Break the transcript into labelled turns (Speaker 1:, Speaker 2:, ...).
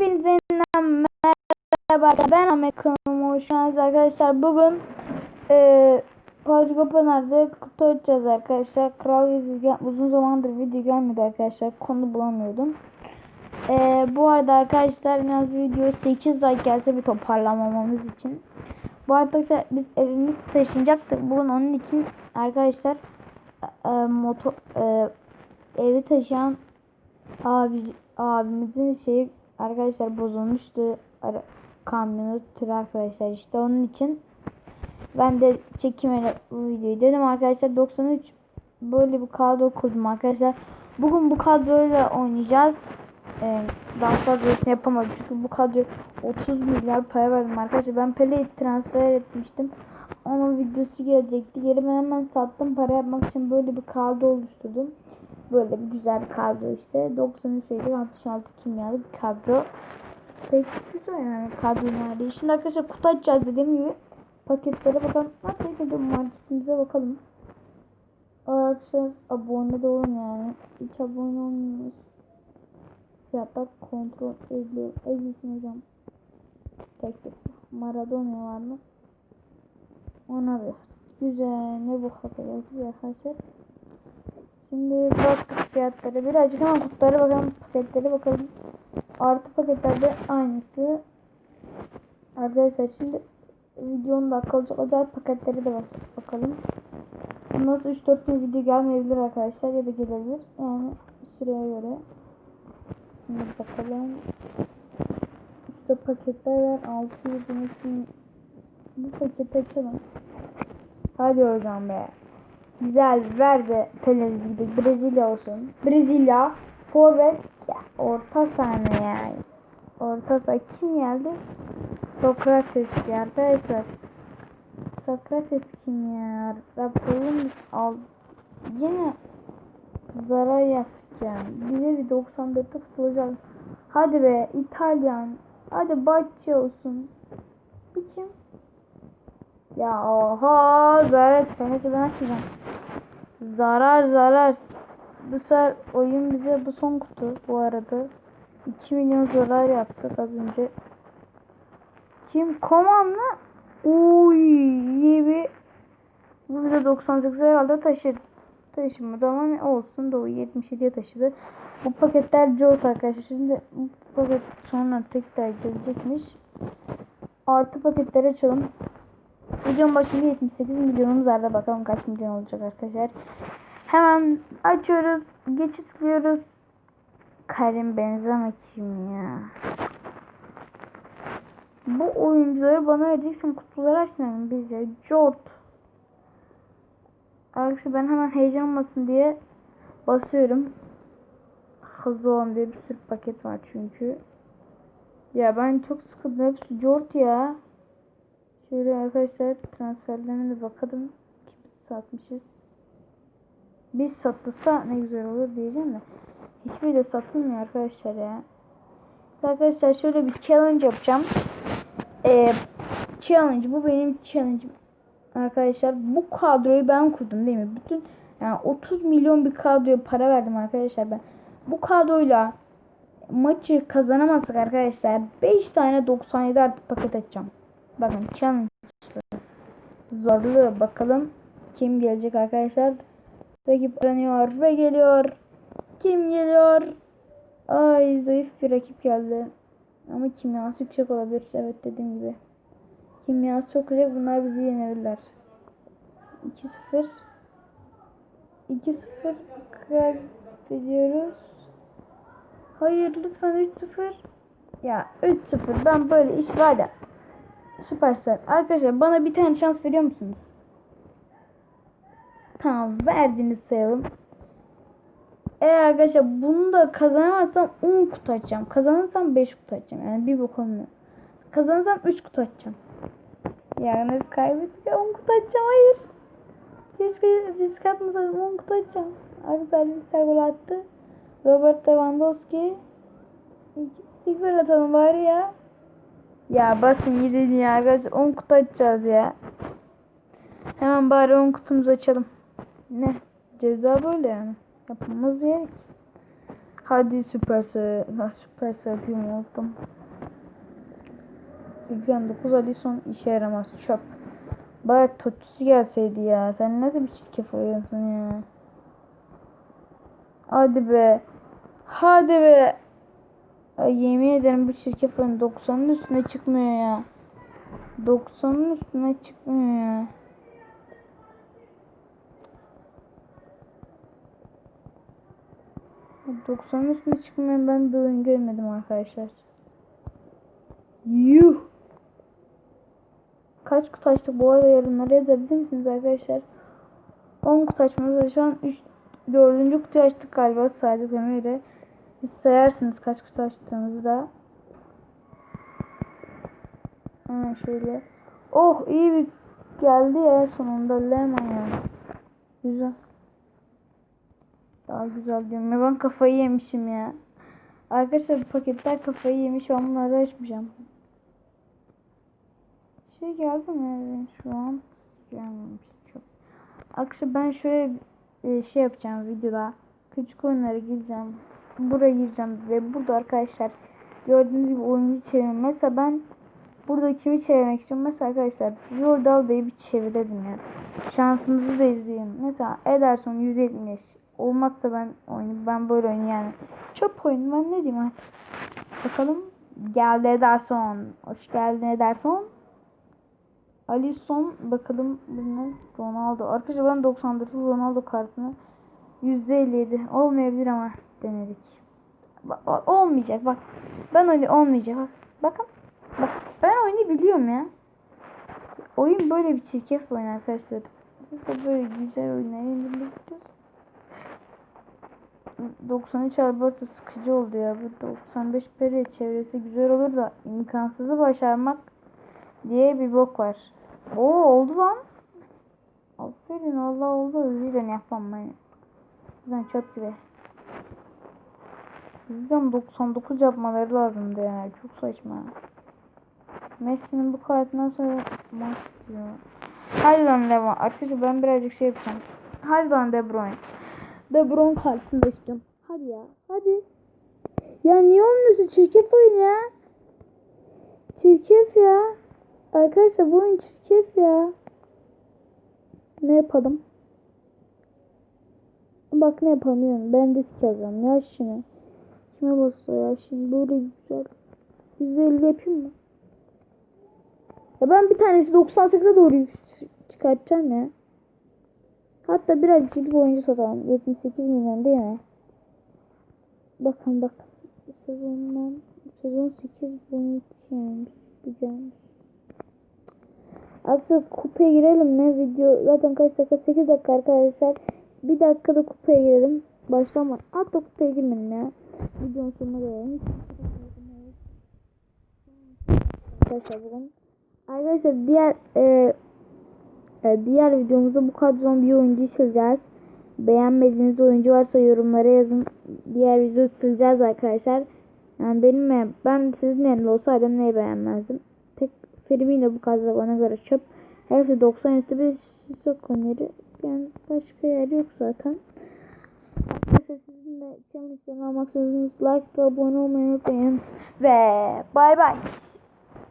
Speaker 1: Hepinize merhaba. Ben Ahmet kanalıma hoş geldiniz arkadaşlar. Bugün eee PUBG Opener'de kutu açacağız arkadaşlar. Kral Gezegen uzun zamandır video gelmedi arkadaşlar. Konu bulamıyordum. Eee bu arada arkadaşlar en az video 8 like gelse bir toparlamamamız için. Bu arada arkadaşlar biz evimiz taşınacaktık. Bugün onun için arkadaşlar eee motor eee evi taşıyan abi abimizin şeyi arkadaşlar bozulmuştu. Ara, kamyonu tür arkadaşlar işte onun için. Ben de çekime bu videoyu dedim. Arkadaşlar 93 böyle bir kadro kurdum arkadaşlar. Bugün bu kadroyla oynayacağız. Ee, daha fazlasını yapamadım çünkü bu kadro 30 milyar para verdim arkadaşlar. Ben Pele'yi transfer etmiştim. Onun videosu gelecekti. Geri ben hemen sattım. Para yapmak için böyle bir kadro oluşturdum Böyle bir güzel bir kadro işte. 93 sayılı 66 kimyalı bir kadro. Pek güzel yani kadro nerede. Şimdi arkadaşlar kutu açacağız dediğim gibi. Paketlere bakalım. Hadi gidelim marketimize bakalım. Arkadaşlar abone de olun yani. Hiç abone olmuyoruz. Fiyatlar kontrol ediliyor. Edilsin hocam. Tek tek. Maradona var mı? Ona bir. Güzel. Ne bu kadar arkadaşlar. Şimdi baktık fiyatları. Birazcık hemen kutulara bakalım. Paketlere bakalım. Artı paketlerde aynısı. Arkadaşlar şimdi videonun da kalacak özel paketleri de bakalım. Sonra 3-4 gün video gelmeyebilir arkadaşlar ya da gelebilir. Yani süreye göre. Şimdi bakalım. İşte paketler var. 600 için bu paketi açalım. Hadi hocam be. Güzel ver de Pelez gibi Brezilya olsun. Brezilya forvet ya, orta sahne yani. Orta saha kim geldi? Sokrates ya arkadaşlar. Sokrates kim ya? Raporumuz al. Yine zarar yapacağım. Bize bir 94'te futbolcu Hadi be İtalyan. Hadi Bacci olsun. Bu kim? Ya oha zarar etmesi ben açmayacağım. Zarar zarar. Bu sefer oyun bize bu son kutu bu arada. 2 milyon zarar yaptık az önce. Kim Koman'la Uy iyi bir bu bize 98 herhalde taşır taşımadı ama olsun Doğu 77'ye taşıdı. Bu paketler Jolt arkadaşlar. Şimdi bu paket sonra tekrar gelecekmiş. Artı paketleri açalım. Videonun başında 78 milyonumuz var. Bakalım kaç milyon olacak arkadaşlar. Hemen açıyoruz. Geçitliyoruz. Karim Benzema kim ya? Bu oyuncuları bana vereceksin. Kutuları açmayalım biz ya. Jort. Arkadaşlar ben hemen heyecan olmasın diye basıyorum. Hızlı olan diye bir sürü paket var çünkü. Ya ben çok sıkıldım. Hepsi Jort ya. Şöyle arkadaşlar transferlerine de bakalım. Kim satmışız. Biz satılsa ne güzel olur diyeceğim de. Hiçbir de satılmıyor arkadaşlar ya. Arkadaşlar şöyle bir challenge yapacağım. Ee, challenge bu benim challenge'ım. Arkadaşlar bu kadroyu ben kurdum değil mi? Bütün yani 30 milyon bir kadroya para verdim arkadaşlar ben. Bu kadroyla maçı kazanamazsak arkadaşlar 5 tane 97 artı paket açacağım. Bakın challenge zorlu bakalım kim gelecek arkadaşlar. Rakip aranıyor ve geliyor. Kim geliyor? Ay zayıf bir rakip geldi. Ama kimyası yüksek olabilir. Evet dediğim gibi. Kimyası çok yüksek. Bunlar bizi yenebilirler. 2-0 2-0 kaybediyoruz. Hayır lütfen 3-0 Ya 3-0 ben böyle iş var ya Süperstar. Arkadaşlar bana bir tane şans veriyor musunuz? Tamam verdiniz sayalım. Eğer arkadaşlar bunu da kazanamazsam 10 kutu açacağım. Kazanırsam 5 kutu açacağım. Yani bir bok olmuyor. Kazanırsam 3 kutu açacağım. Yani kaybettik 10 kutu açacağım. Hayır. Keşke risk atmasaydım 10 kutu açacağım. Arkadaşlar Lisser gol attı. Robert Lewandowski. İlk, ilk gol atalım bari ya. Ya basın gidin ya arkadaşlar 10 kutu açacağız ya. Hemen bari 10 kutumuzu açalım. Ne? Ceza böyle yani. Yapmamız gerek. Hadi süperse. Ha süperse diyorum unuttum. 89 Alison işe yaramaz çöp. Bari Totusi gelseydi ya. Sen nasıl bir çirkef oyuncusun ya. Hadi be. Hadi be. Ay, yemin ederim bu çirkef oyun 90'ın üstüne çıkmıyor ya. 90'ın üstüne çıkmıyor ya. 90'ın üstüne çıkmayan ben bir oyun görmedim arkadaşlar. Yuh. Kaç kutu açtık bu arada yorumlara yazabilir misiniz arkadaşlar? 10 kutu açmamız var. Şu an 3 4. kutuyu açtık galiba saydıklarına göre. Siz sayarsınız kaç kutu açtığımızı da. Ha şöyle. Oh iyi bir geldi ya sonunda Lemon ya. Güzel. Daha güzel diyorum ben kafayı yemişim ya. Arkadaşlar bu paketler kafayı yemiş ben bunları açmayacağım. Şey geldi mi? Şu an gelmemiş çok. Arkadaşlar ben şöyle e, şey yapacağım videoda. Küçük oyunlara gireceğim. Buraya gireceğim ve burada arkadaşlar gördüğünüz gibi oyuncu çevirme. Mesela ben burada kimi çevirmek istiyorum? Mesela arkadaşlar Yordal Bey'i bir çevirelim ya. Şansımızı da izleyelim. Mesela Ederson 170. Olmazsa ben oyunu ben böyle oyunu yani. Çöp oyunu ben ne diyeyim artık. Bakalım. Geldi Ederson. Hoş geldin Ederson. Alisson bakalım bunun Ronaldo. Arkadaşlar ben 99 Ronaldo kartını %57 olmayabilir ama denedik. Olmayacak bak. Ben oyunu olmayacak bak. Bakın. Bak ben oyunu biliyorum ya. Oyun böyle bir çirkef oyun arkadaşlar. Siz de böyle güzel oyunlar indirmek istiyorsanız. 93 Alberto sıkıcı oldu ya. Bu 95 peri çevresi güzel olur da imkansızı başarmak diye bir bok var. Oo oldu lan. Aferin Allah oldu. Hızlıca yapmam ben. Bizden çöp gibi. Bizden 99 yapmaları lazımdı yani. Çok saçma. Messi'nin bu kartından sonra maç istiyor. Hadi lan devam. Arkadaşlar ben birazcık şey yapacağım. Hadi lan De Bruyne. De Bruyne kartını da. Hadi ya. Hadi. Ya niye olmuyorsun? Çirkef oyun ya. Çirkef ya. Arkadaşlar bu oyun çirkef ya. Ne yapalım? Bak ne yani. Ben de sikeceğim ya şimdi. Kime basıyor ya şimdi böyle güzel. 150 yapayım mı? Ya ben bir tanesi 98'e doğru çıkartacağım ya. Hatta birazcık bir oyuncu satalım. 78 milyon değil mi? Bakın bakın. Sezondan sezon 8 bunu yani güzelmiş. Artık kupaya girelim mi? Video zaten kaç dakika? 8 dakika arkadaşlar. Bir dakikada kupaya girelim. Başlama. Hatta kupaya girmeyelim ya. Videonun sonuna gelelim. Arkadaşlar bugün. Arkadaşlar diğer e, e, diğer videomuzda bu kadron bir oyuncu sileceğiz. Beğenmediğiniz oyuncu varsa yorumlara yazın. Diğer videoyu sileceğiz arkadaşlar. Yani benim ya- ben sizin yerinde olsaydım neyi beğenmezdim. Tek Firmino bu kadar bana göre çöp. Hepsi 90 üstü bir Sissoko yeri. Yani başka yer yok zaten. Arkadaşlar sizin de challenge'larını almak istiyorsanız like ve abone olmayı unutmayın. Ve bay bay.